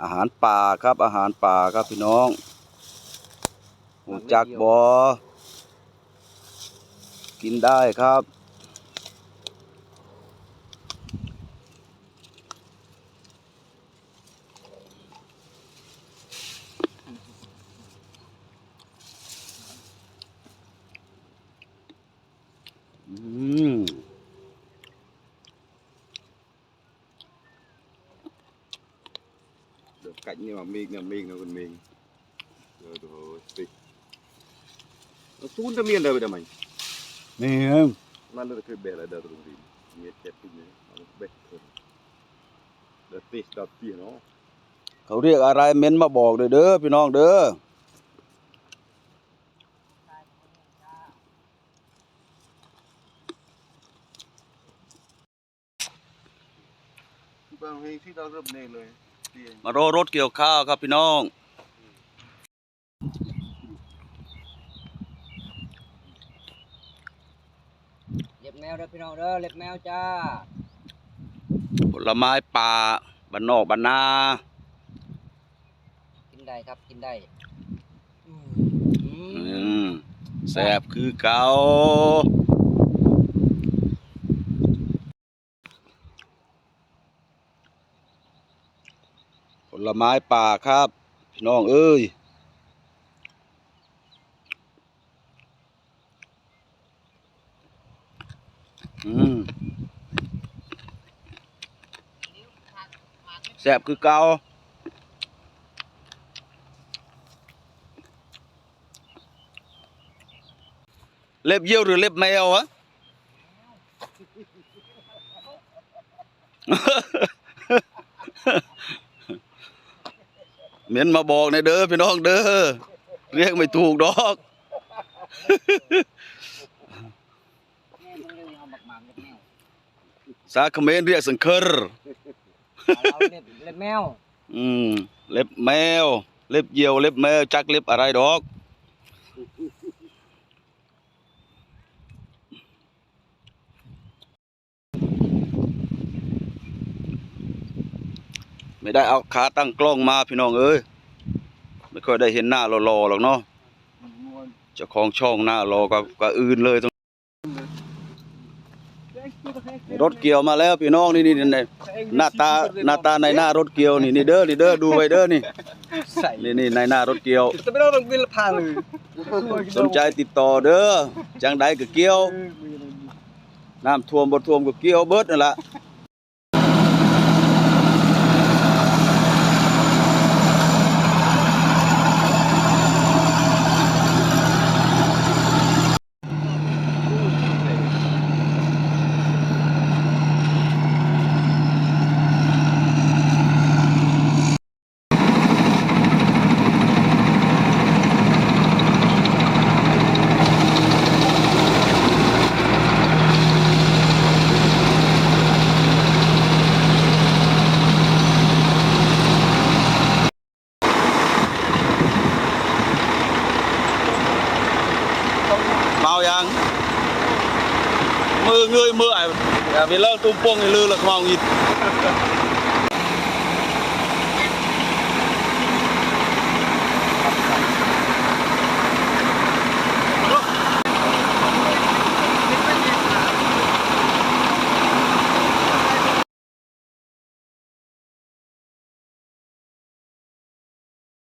อาหารป่าครับอาหารป่าครับพี่น้องหูจักบอกินได้ครับอืม được cạnh nhưng mà mình là mình là còn mình rồi rồi tịch nó tuôn ra miền đâu bây mày นี่ครับ mà nó cứ bẻ lại đợt rồi gì nhiệt chết cái gì nó bẻ thôi đợt tịch đợt tịch nó เขาเรียกอะไรเม้นมาบอกเด้อเด้อพี่น้องเด้อ บางทีที่เราเริ่มเนเลยเตียง มารอรถเกี่ยวข้าวครับพี่น้อง เล็บแมวเด้อพี่น้องเด้อเล็บแมวจ้า ผลไม้ป่าบ้านนอกบ้านนา กินได้ครับกินได้อืมอืมแซ่บคือเก่า ลไม้ป่าครับ พี่น้องเอ้ยอืมแซ่บคือเกาเล็บเยี่ยวหรือเล็บแมววะ เหม็นมาบอกในอยเด้อพี่น้องเด้อเรียกไม่ถูกดอกแม่ต้องเรียกเอาบักหมากเล็บแมวสาเขมรเรียกสังเครเอาเล็บเล็บแมว อืม เล็บแมว เล็บเหยี่ยว เล็บแมว จักเล็บอะไรดอก ไม่ได้เอาขาตั้งกล้องมาพี่น้องเอ้ยไม่ค่อยได้เห็นหน้ารอๆหรอกเนาะจ้าของช่องหน้ารอกับกับอื่นเลยตรงรถเกี่ยวมาแล้วพี่น้องนี่นี่นี่หน้าตาหน้าตาในหน้ารถเกี่ยวนี่นี่เด้อนี่เด้อดูไว้เด้อนี่นี่นี่ในหน้ารถเกี่ยวจะไม่ต้องต้องบินพาเลยสนใจติดต่อเด้อจังใดก็เกี่ยวน้ำท่วมบ่ท่วมก็เกี่ยวเบิดนั่นล่ะ มายังมือเงยมือไอ้